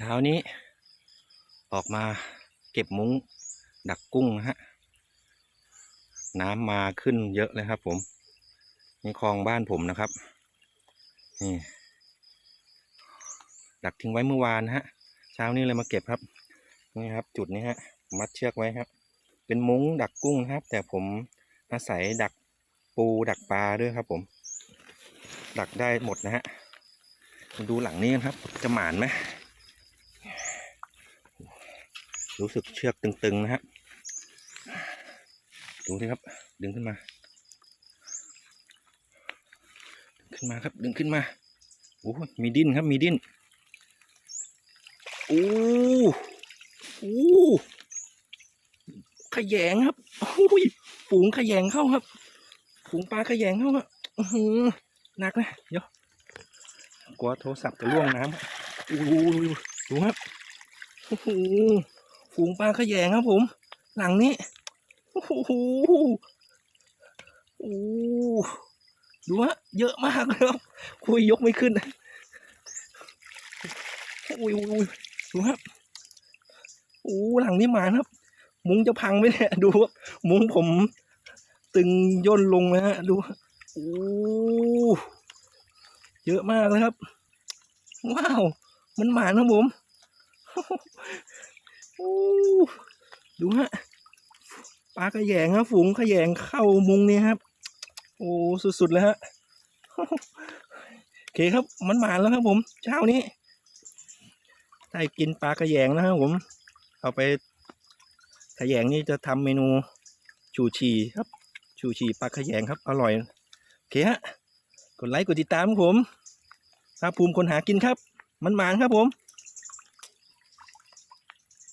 เช้านี้ ออกมาเก็บมุ้งดักกุ้งนะฮะ น้ำมาขึ้นเยอะเลยครับผม นี่คลองบ้านผมนะครับ นี่ ดักทิ้งไว้เมื่อวานนะฮะ เช้านี้เลยมาเก็บครับ นี่ครับ จุดนี้ฮะ มัดเชือกไว้ครับ เป็นมุ้งดักกุ้งครับ แต่ผมอาศัยดักปูดักปลาด้วยครับผม ดักได้หมดนะฮะ ดูหลังนี้นครับ จะหมานไหม รู้สึกเชือกตึงๆนะฮะดูสิครับ ดึงขึ้นมา ขึ้นมาครับ ดึงขึ้นมาโอ้มีดิ้นครับ มีดิ้นโอ้โอ้ขยงครับโอ้ยฝูงขยงเข้าครับ ฝูงปลาขยงเข้าครับหนักนะเดี๋ยวกลัวโทรศัพท์จะล่วงน้ำโอ้ดูครับโอ้ ฝูงปลาขยงครับผม หลังนี้ โอ้โหโอ้ดูฮะเยอะมากเลยครับคุยยกไม่ขึ้นโอ้ยโอ้ยโอ้ยดูครับโอ้หลังนี้หมาครับ มุ้งจะพังไหมเนี่ยดูครับมุ้งผมตึงย่นลงนะฮะดูโอ้เยอะมากเลยครับ ว้าว มันหมานครับผม ดูฮะปลากระแยงครับฝูงขยงเข้ามุงนี่ครับ โอ้สุดๆเลยฮะโอเคครับมันหมานแล้วครับ ผมเช้านี้ได้กินปลากระแยงนะครับผม เอาไปขยงนี่จะทำเมนูชูชีครับ ชูชีปลาขยงครับ อร่อยโอเคฮะกดไลค์กดติดตามครับผมภาคภูมิคนหากินครับ มันหมานครับผม